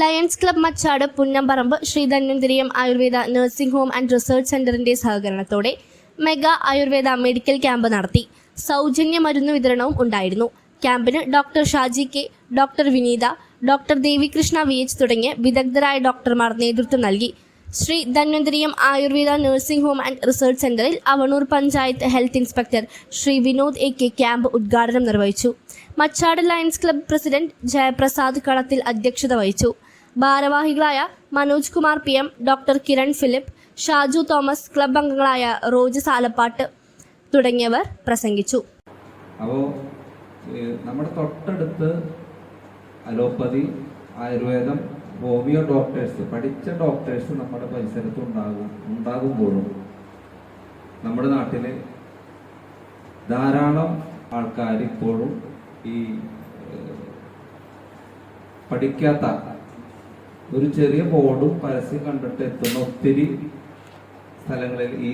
Lions club Machad Punnamparambu Shri Dhanwanthariyam Ayurveda nursing home and research സെന്ററിന്റെ സഹകരണത്തോടെ mega Ayurveda medical camp നടത്തി. സൗജന്യ മരുന്ന് വിതരണവും ഉണ്ടായിരുന്നു. ക്യാമ്പിന് doctor Shaji K doctor Vineetha doctor Devikrishna V H തുടങ്ങിയ വിദഗ്ധരായ ഡോക്ടർമാർ നേതൃത്വം നൽകി. Shri Dhanwanthariyam Ayurveda nursing home and research സെന്ററിൽ Avanur panchayat health inspector Shri Vinod A K camp ഉദ്ഘാടനം നിർവഹിച്ചു. Machad Lions club president Jayaprasad Kalathil അധ്യക്ഷത വഹിച്ചു. ഭാരവാഹികളായ Manoj Kumar P M doctor Kiran Philip Shaju Thomas club അംഗങ്ങളായ റോജ് സാലപ്പാട്ട് തുടങ്ങിയവർ പ്രസംഗിച്ചു. അപ്പോൾ നമ്മുടെ തൊട്ടടുത്ത് അലോപ്പതി ആയുർവേദം ഹോമിയോ ഡോക്ടേഴ്സ് പഠിച്ച ഡോക്ടേഴ്സ് നമ്മുടെ പരിസരത്ത് ഉണ്ടാകും ഉണ്ടാകുമ്പോഴും നമ്മുടെ നാട്ടിൽ ധാരാളം ആൾക്കാർ ഇപ്പോഴും ഈ പഠിക്കാത്ത ഒരു ചെറിയ ബോർഡും പരസ്യം കണ്ടിട്ട് എത്തുന്ന ഒത്തിരി സ്ഥലങ്ങളിൽ ഈ